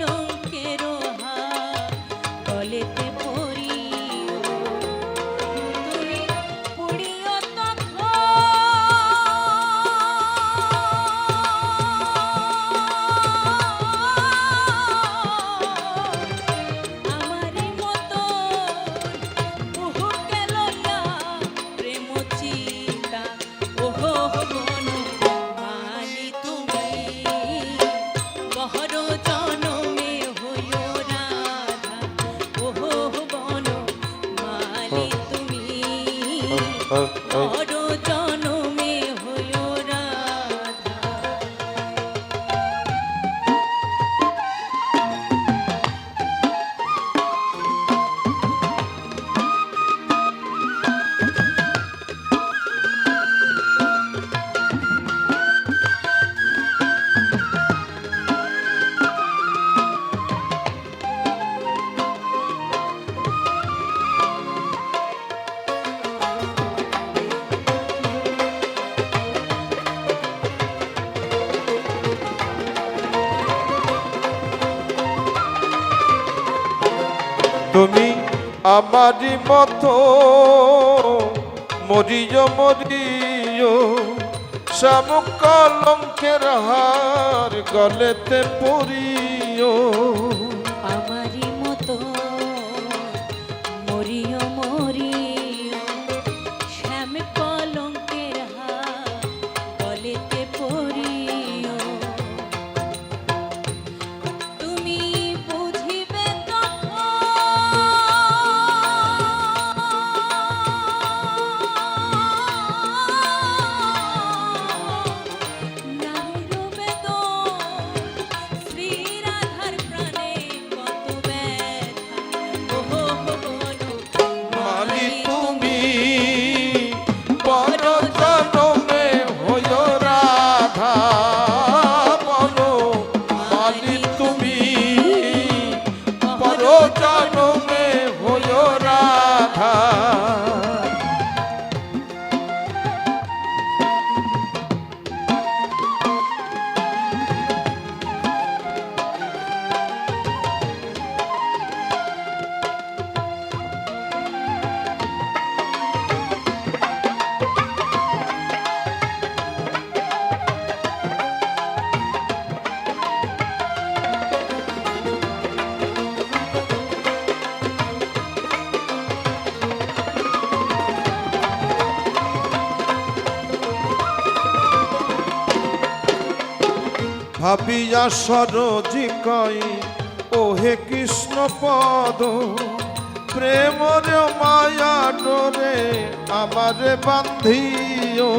কলঙ্কের হা কলেতে হর জন তুমি আমারই মতো। মরিয় মরিও শামুক কলঙ্কের হার গলেতে পড়ি ভাবিয়া সরজি কয় ওহে কৃষ্ণ পদ প্রেমরে মায়া ডোরে আমারে বান্ধিও।